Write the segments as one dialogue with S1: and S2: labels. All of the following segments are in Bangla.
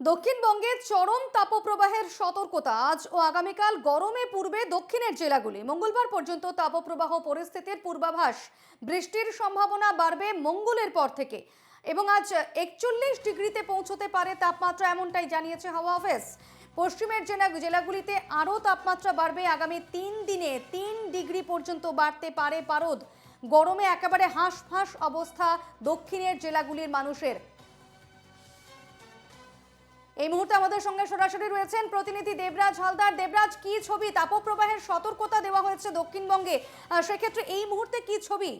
S1: দক্ষিণবঙ্গের চরম তাপপ্রবাহের সতর্কতা। আজ ও আগামীকাল গরমে পূর্বে দক্ষিণের জেলাগুলি। মঙ্গলবার পর্যন্ত তাপপ্রবাহ পরিস্থিতির পূর্বাভাস। বৃষ্টির সম্ভাবনা বাড়বে মঙ্গলের পর থেকে। এবং আজ একচল্লিশ ডিগ্রিতে পৌঁছতে পারে তাপমাত্রা এমনটাই জানিয়েছে হাওয়া অফিস। পশ্চিমের জেলা জেলাগুলিতে আরও তাপমাত্রা বাড়বে আগামী তিন দিনে। তিন ডিগ্রি পর্যন্ত বাড়তে পারে পারদ গরমে একেবারে হাঁসফাঁস অবস্থা দক্ষিণের জেলাগুলির মানুষের। এই মুহূর্তে আমাদের সঙ্গে সরাসরি রয়েছেন প্রতিনিধি দেবরাজ হালদার। দেবরাজ, কি ছবি? তাপপ্রবাহের সতর্কতা দেওয়া হয়েছে দক্ষিণবঙ্গে। সেক্ষেত্রে এই মুহূর্তে কি ছবি?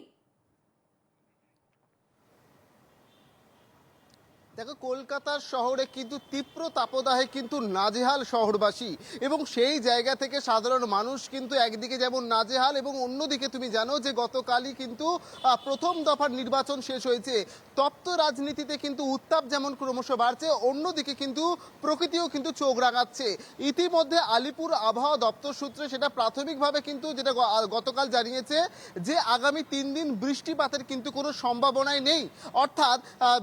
S2: দেখো, কলকাতার শহরে কিন্তু তীব্র তাপদাহে কিন্তু নাজেহাল শহরবাসী। এবং সেই জায়গা থেকে সাধারণ মানুষ কিন্তু একদিকে যেমন নাজেহাল এবং অন্যদিকে তুমি জানো যে গতকালই কিন্তু প্রথম দফার নির্বাচন শেষ হয়েছে। তপ্ত রাজনীতিতে কিন্তু উত্তাপ যেমন ক্রমশ বাড়ছে, অন্যদিকে কিন্তু প্রকৃতিও কিন্তু চোখ রাঙাচ্ছে। ইতিমধ্যে আলিপুর আবহাওয়া দপ্তর সূত্রে সেটা প্রাথমিকভাবে কিন্তু যেটা গতকাল জানিয়েছে যে আগামী তিন দিন বৃষ্টিপাতের কিন্তু কোনো সম্ভাবনাই নেই। অর্থাৎ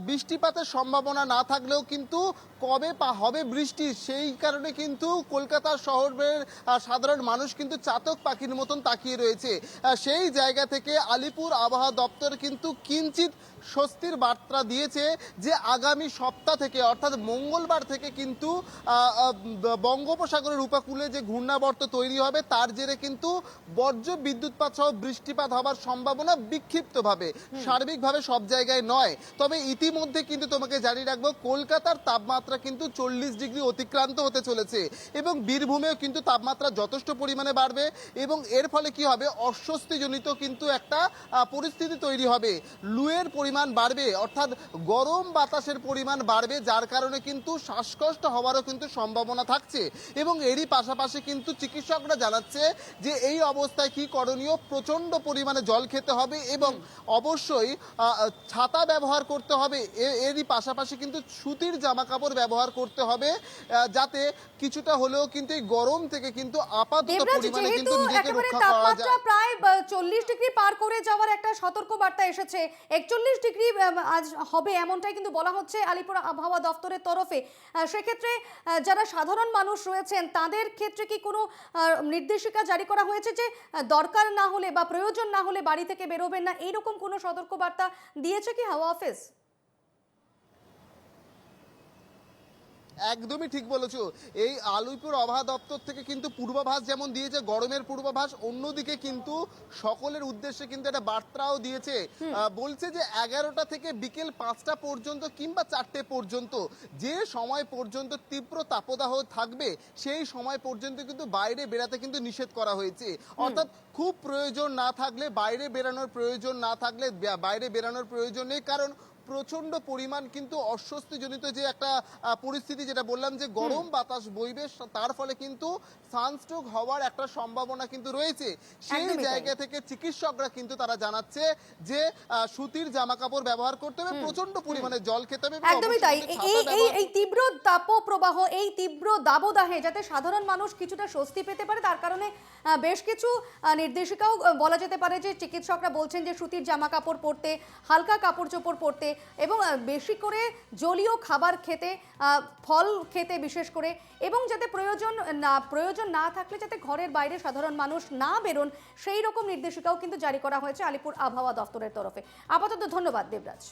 S2: বৃষ্টিপাতের সম্ভাবনা না থাকলেও কিন্তু কবে পা হবে বৃষ্টি সেই কারণে কিন্তু কলকাতা শহরের সাধারণ মানুষ কিন্তু চাতক পাখির মতন তাকিয়ে রয়েছে। সেই জায়গা থেকে আলিপুর আবহাওয়া দপ্তর কিন্তু কিঞ্চিত স্বস্তির বার্তা দিয়েছে যে আগামী সপ্তাহ থেকে অর্থাৎ মঙ্গলবার থেকে কিন্তু বঙ্গোপসাগরের উপকূলে যে ঘূর্ণাবর্ত তৈরি হবে তার জেরে কিন্তু বর্জ্য বিদ্যুৎপাত সহ বৃষ্টিপাত হবার সম্ভাবনা বিক্ষিপ্তভাবে। সার্বিকভাবে সব জায়গায় নয়। তবে ইতিমধ্যে কিন্তু তোমাকে জানিয়ে রাখব কলকাতার তাপমাত্রা কিন্তু চল্লিশ ডিগ্রি অতিক্রান্ত হতে চলেছে এবং বীরভূমেও কিন্তু তাপমাত্রা যথেষ্ট পরিমাণে বাড়বে এবং এর ফলে কি হবে? অস্বস্তিজনিত কিন্তু একটা পরিস্থিতি তৈরি হবে। লুয়ের পরিমাণ বাড়বে অর্থাৎ গরম বাতাসের পরিমাণ বাড়বে যার কারণে কিন্তু শ্বাসকষ্ট হওয়ারও কিন্তু সম্ভাবনা থাকছে এবং এরই পাশাপাশি কিন্তু চিকিৎসকরা জানাচ্ছে যে এই অবস্থায় কি করণীয়? প্রচণ্ড পরিমাণে জল খেতে হবে এবং অবশ্যই ছাতা ব্যবহার করতে হবে। এ- এরই পাশাপাশি কিন্তু সুতির জামা কাপড় ব্যবহার করতে হবে যাতে কিছুটা হলেও কিন্তু এই গরম থেকে কিন্তু আপাতত পরিমাণে কিন্তু নিজেকে রক্ষা করা
S1: তাপমাত্রা
S2: যায়।
S1: প্রায় চল্লিশ ডিগ্রি পার করে যাওয়ার একটা সতর্ক বার্তা এসেছে। একচল্লিশ ডিগ্রি আজ হবে এমনটাই কিন্তু বলা হচ্ছে আলিপুর আবহাওয়া দপ্তরের তরফে। সেক্ষেত্রে যারা সাধারণ মানুষ রয়েছেন তাদের ক্ষেত্রে কি কোনো নির্দেশিকা জারি করা হয়েছে যে দরকার না হলে বা প্রয়োজন না হলে বাড়ি থেকে বেরোবেন না? এইরকম কোনো সতর্ক বার্তা দিয়েছে কি হাওয়া অফিস?
S2: একদমই ঠিক বলেছ। এই আলিপুর আবহাওয়া দপ্তর থেকে কিন্তু পূর্বাভাস যেমন দিয়েছে গরমের পূর্বাভাস অন্যদিকে কিন্তু সকলের উদ্দেশ্যে কিন্তু একটা বার্তাও দিয়েছে। বলছে যে এগারোটা থেকে বিকেল পাঁচটা পর্যন্ত কিংবা চারটে পর্যন্ত যে সময় পর্যন্ত তীব্র তাপদাহ থাকবে সেই সময় পর্যন্ত কিন্তু বাইরে বেরাতে কিন্তু নিষেধ করা হয়েছে। অর্থাৎ খুব প্রয়োজন না থাকলে বাইরে বেরানোর প্রয়োজন না থাকলে বাইরে বেরানোর প্রয়োজন নেই কারণ প্রচণ্ড পরিমাণ কিন্তু অস্বস্তিজনিত যে একটা পরিস্থিতি যেটা বললাম যে গরম বাতাস বইবে তার ফলে কিন্তু সানস্ট্রোক হওয়ার একটা সম্ভাবনা কিন্তু রয়েছে। সেই জায়গা থেকে চিকিৎসকরা কিন্তু তারা জানাচ্ছে যে সুতির জামা কাপড় ব্যবহার করতে হবে প্রচণ্ড পরিমাণে জল খেতে হবে
S1: একদমই তাই। এই এই এই তীব্র তাপপ্রবাহ এই তীব্র দাবদাহে যাতে সাধারণ মানুষ কিছুটা স্বস্তি পেতে পারে তার কারণে বেশ কিছু নির্দেশিকাও বলা যেতে পারে যে চিকিৎসকরা বলছেন যে সুতির জামা কাপড় পরতে হালকা কাপড় চোপড় পরতে এবং বেশি করে জলীয় খাবার খেতে ফল খেতে বিশেষ করে, এবং যাতে প্রয়োজন না প্রয়োজন না থাকলে যাতে ঘরের বাইরে সাধারণ মানুষ না বেরোন, সেই রকম নির্দেশিকাও কিন্তু জারি করা হয়েছে আলিপুর আবহাওয়া দপ্তরের তরফে। আপাতত ধন্যবাদ দেবরাজ।